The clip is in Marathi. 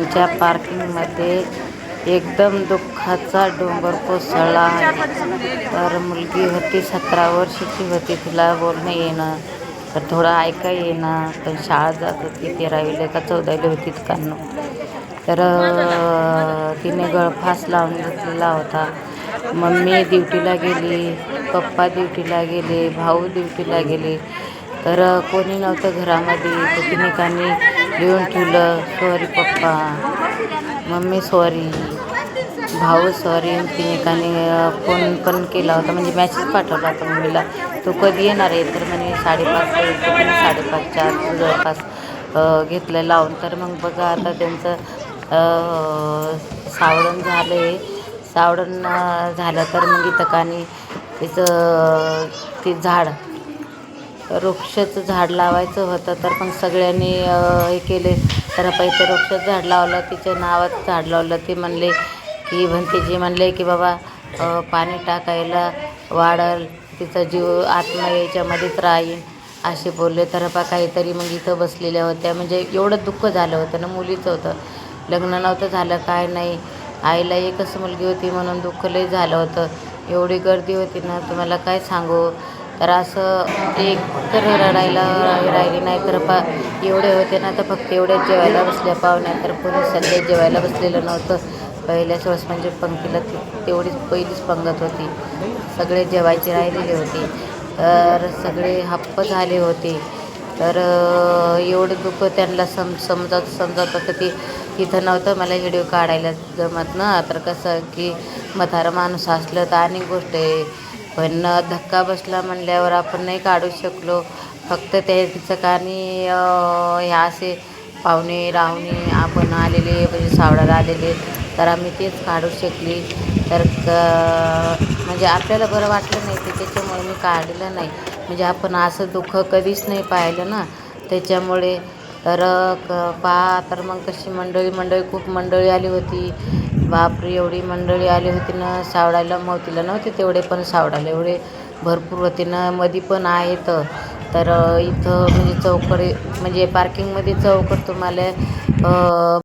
आमच्या पार्किंगमध्ये एकदम दुःखाचा डोंगर कोसळला तर मुलगी होती सतरा वर्षाची होती तिला बोलणं येणं तर थोडं ऐका येणं पण शाळा जात होती तेरावीला का चौदावीला होती कानो तर तिने गळफास लावून घेतलेला होता. मम्मी ड्युटीला गेली पप्पा ड्युटीला गेले भाऊ ड्युटीला गेले. तर कोणी नव्हतं घरामध्ये. तर तिने कानी लिहून ठेवलं सॉरी पप्पा. मम्मी सॉरी. भाऊ सॉरी. तिने एकाने फोन पण केला होता. म्हणजे मॅसेज पाठवला होता मम्मीला. तो कधी येणार आहे? तर म्हणे साडेपाच तर तिने साडेपाच चार जवळपास घेतलं लावून. तर मग बघा आता त्यांचं सावडण सावळण झालं आहे सावळण झालं तर मग इथं कानी तिचं ते झाड वृक्षाचं झाड लावायचं होतं तर पण सगळ्यांनी हे केले. तर पैसे वृक्षाचं झाड लावलं तिच्या नावात झाड लावलं. ते म्हणले की भंतीजी म्हणले की बाबा पाणी टाकायला वाढल तिचा जीव आत्मा याच्यामध्येच राहील असे बोलले. तर बा काहीतरी मग इथं बसलेल्या होत्या. म्हणजे एवढं दुःख झालं होतं ना मुलीचं होतं. लग्न नव्हतं झालं काय नाही. आईला एकच मुलगी होती म्हणून दुःख लई झालं होतं. एवढी गर्दी होती ना तुम्हाला काय सांगू? तर असं एक तर रडायला राहिली नाही तर पा एवढे होते ना तर फक्त एवढ्याच जेवायला बसल्या. पाहुण्या तर कोणी सध्या जेवायला बसलेलं नव्हतं. पहिल्याच वेळेस म्हणजे पंक्तीला ती तेवढीच पहिलीच पंगत होती. सगळे जेवायचे राहिलेले होते. तर सगळे हप्प झाले होते. तर एवढं दुःख त्यांना सम समजत समजत होतं की तिथं नव्हतं मला व्हिडिओ काढायला जमत ना. तर कसं की म्हातारा माणूस असलं तर अनेक गोष्ट आहे. पण धक्का बसला म्हणल्यावर आपण नाही काढू शकलो. फक्त त्यांचं तिचं कानी ह्या असे पाहुणे राहुणे आपण आलेले म्हणजे सावडाला आलेले तर आम्ही तेच काढू शकली. तर क म्हणजे आपल्याला बरं वाटलं नाही ते त्याच्यामुळे मी काढलं नाही. म्हणजे आपण असं दुःख कधीच नाही पाहिलं ना. त्याच्यामुळे तर क पहा तर मग कशी मंडळी मंडळी खूप मंडळी आली होती. बापरे एवढी मंडळी आली होती ना सावडायला मोतीला नव्हते तेवढे पण सावडायला एवढे भरपूर होते ना मध्ये पण आहेत. तर इथं म्हणजे चौकडे म्हणजे पार्किंगमध्ये चौकड तुम्हाला